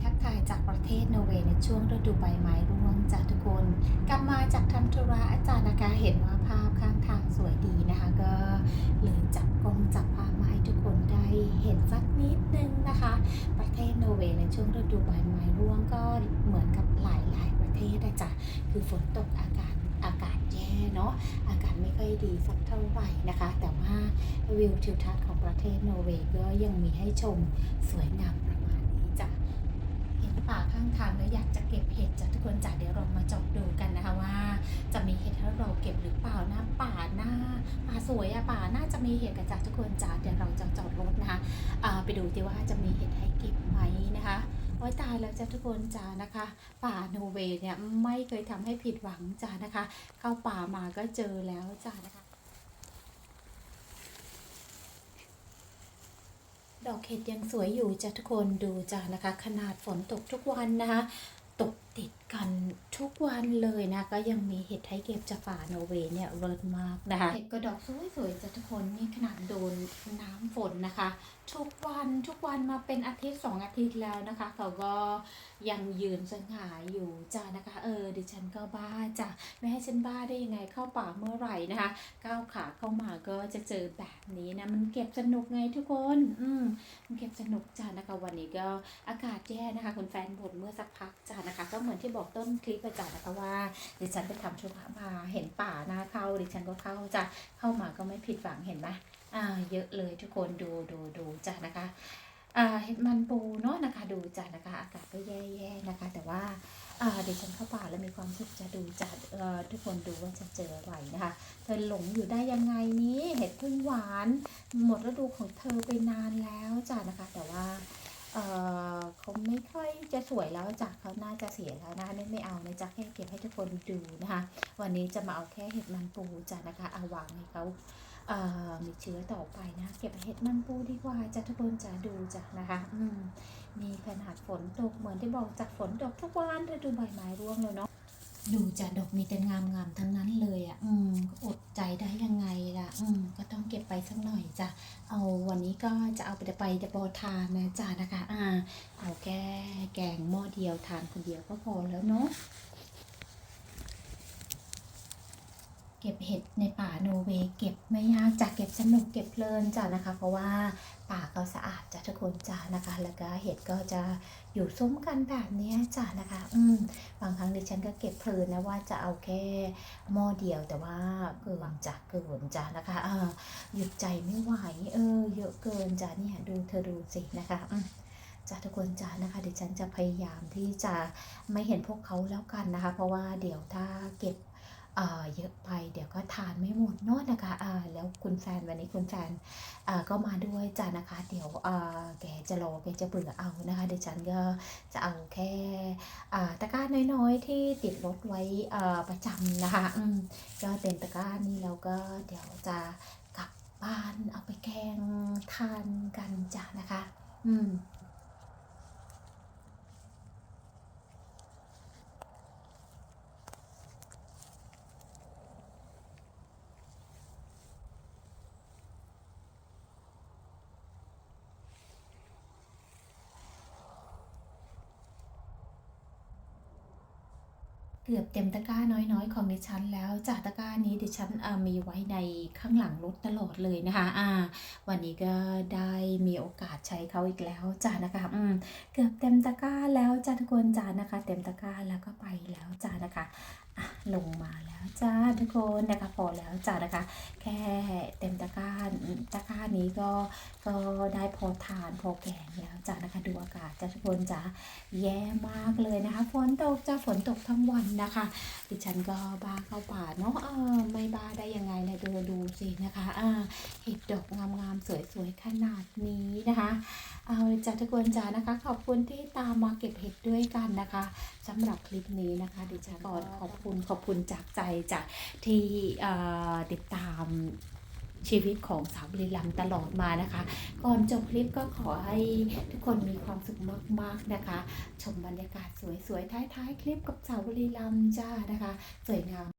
เทศนอร์เวย์ในช่วงฤดูใบไม้ร่วงจากทุกคน กลับมาจากทำธุระอาจารย์นะคะเห็นว่าภาพข้างทางสวยดีนะคะ ก็เลยจับกล้องจับภาพมาให้ทุกคนได้เห็นสักนิดนึงนะคะ ประเทศนอร์เวย์ในช่วงฤดูใบไม้ร่วงก็เหมือนกับหลายๆประเทศนะจ๊ะคือฝนตกอากาศอากาศแย่เนาะอากาศไม่ค่อยดีสักเท่าไหร่นะคะ แต่ว่าวิวทิวทัศน์ของประเทศนอร์เวย์ก็ยังมีให้ชมสวยงามประมาณนี้จ้ะ ป่าข้างทางแล้วอยากจะเก็บเห็ดจ้ะทุกคนจ้ะเดี๋ยวเรามาจาะดูกันนะคะว่า จะมีเห็ดให้เราเก็บหรือเปล่านะป่าหน้าป่าสวยอะป่าน่าจะมีเห็ดกันจ้ะทุกคนจ้ะเดี๋ยวเราจะจอดรถนะคะไปดูดีว่าจะมีเห็ดให้เก็บไหมนะคะโอ้ยตายแล้วจ้ะทุกคนจ้านะคะ ป่าโนเวย์เนี่ยไม่เคยทำให้ผิดหวังจ้านะคะ เข้าป่ามาก็เจอแล้วจ้านะคะ ดอกเห็ดยังสวยอยู่จ้ะทุกคนดูจ้ะนะคะ ขนาดฝนตกทุกวันนะคะ ตก ติดกันทุกวันเลยนะ ก็ยังมีเห็ดให้เก็บจากป่าโนเวเนี่ยเวิร์ดมากนะคะเห็ดก็ดอกสวยๆจะทุกคนนี่ขนาดโดนน้ำฝนนะคะ ทุกวันทุกวันมาเป็นอาทิตย์สองอาทิตย์แล้วนะคะเขาก็ยังยืนสง่าอยู่จ้านะคะ เออดิฉันก็บ้าจ้ะไม่ให้ฉันบ้าได้ยังไงเข้าป่าเมื่อไหร่นะคะ ก้าวขาเข้ามาก็จะเจอแบบนี้นะมันเก็บสนุกไงทุกคน อืมเก็บสนุกจ้านะคะ วันนี้ก็อากาศแย่นะคะคุณแฟนบ่นเมื่อสักพักจ้านะคะก็เหมือนที่บอกต้นคลิปไปจ้านะคะว่า ดิฉันไปทำธุระมาเห็นป่าหน้าเข้า ดิฉันก็เข้าจ้ะเข้ามาก็ไม่ผิดหวังเห็นไหมอ่าเยอะเลยทุกคนดูดูดูจ้านะคะอ่าเห็ดมันปูเนาะนะคะดูจ้านะคะ อากาศก็แย่ๆนะคะ แต่ว่าอ่าดิฉันเข้าป่าแล้วมีความสุขจะดูจ้าเอ่อทุกคนดูว่าจะเจออะไรนะคะ เธอหลงอยู่ได้ยังไงนี้เห็ดพึ่งหวาน หมดฤดูของเธอไปนานแล้วจ้ะนะคะ แต่ว่า เขาไม่ค่อยจะสวยแล้วจากเขาน่าจะเสียแล้วนะคะนี่ไม่เอานะจ๊ะแค่เก็บให้ทุกคนดูนะคะ วันนี้จะมาเอาแค่เห็ดมันปูจ้ะนะคะเอาวางให้เขาเมีเชื้อต่อไปนะ เก็บเห็ดมันปูดีกว่าจะทุกคนจะดูจ้ะนะคะอืมมีขนาดฝนตกเหมือนที่บอกจากฝนตกทุกวันเธอดูใบไม้ร่วงเลยเนาะ ดูจะดอกมีแต่งามงามๆทั้งนั้นเลยอะ อืมอดใจได้ยังไงล่ะ อืมก็ต้องเก็บไปสักหน่อยจ้ะ เอาวันนี้ก็จะเอาไปไปจะบอทานนะจ้ะนะคะ อ่า เอาแค่แกงหม้อเดียวทานคนเดียวก็พอแล้วเนาะ เก็บเห็ดในป่าโนเวย์เก็บไม่ยากจ้ะเก็บสนุกเก็บเพลินจ้ะนะคะ เพราะว่าป่าก็สะอาดจ้ะทุกคนจ้ะนะคะ แล้วก็เห็ดก็จะอยู่ซุ้มกันแบบนี้จ้ะนะคะ อืมบางครั้งดิฉันก็เก็บเพลินนะว่าจะเอาแค่หม้อเดียวแต่ว่าเกินจากเกินจ้ะนะคะเออหยุดใจไม่ไหวเออ เยอะเกินจ้ะเนี่ยดูเธอดูสินะคะอืมจ้ะทุกคนจ้ะนะคะดิฉันจะพยายามที่จะไม่เห็นพวกเขาแล้วกันนะคะ เพราะว่าเดี๋ยวถ้าเก็บ เยอะไปเดี๋ยวก็ทานไม่หมดเนอะนะคะแล้วคุณแฟนวันนี้คุณแฟนก็มาด้วยจ้ะนะคะ เดี๋ยวแกจะรอแกจะเบื่อเอานะคะเดิฉันก็จะเอาแค่ตะกร้าน้อยๆที่ติดรถไว้ประจำนะคะก็เป็นตะกร้านี้แล้วก็เดี๋ยวจะกลับบ้านเอาไปแกงทานกันจ้ะนะคะ อืม เกือบเต็มตะกร้าน้อยๆ ของดิฉันแล้วจากตะกร้านี้ดิฉันเอ่อมีไว้ในข้างหลังรถตลอดเลยนะคะอ่าวันนี้ก็ได้มีโอกาสใช้เขาอีกแล้วจ้านะคะอืมเกือบเต็มตะกร้าแล้วจ้าทุกคนจ้านะคะ เต็มตะกร้าแล้วก็ไปแล้วจ้านะคะอะลงมาแล้ว จ้าทุกคนนะคะพอแล้วจ้านะคะ แค่เต็มตะกร้าตะกร้านี้ก็ก็ได้พอทานพอแกงแล้วจ้านะคะดูอากาศจ้าทุกคนจ้าแย่มากเลยนะคะฝนตกจะฝนตกทั้งวันนะคะ ดิฉันก็บ้าเข้าป่าเนาะเออไม่บ้าได้ยังไงเลยดูดูสินะคะอ่าเห็ดดอกงามๆสวยๆขนาดนี้นะคะเอาจ้ะทุกคนจ้านะคะ ขอบคุณที่ตามมาเก็บเห็ดด้วยกันนะคะสำหรับคลิปนี้นะคะ ดิฉันก่อนขอบคุณขอบคุณจากใจจากที่ติดตามชีวิตของสาวบุรีรัมตลอดมานะคะ ก่อนจบคลิปก็ขอให้ทุกคนมีความสุขมากๆนะคะ ชมบรรยากาศสวยๆท้ายๆ คลิปกับสาวบุรีรัมจ้านะคะ สวยงาม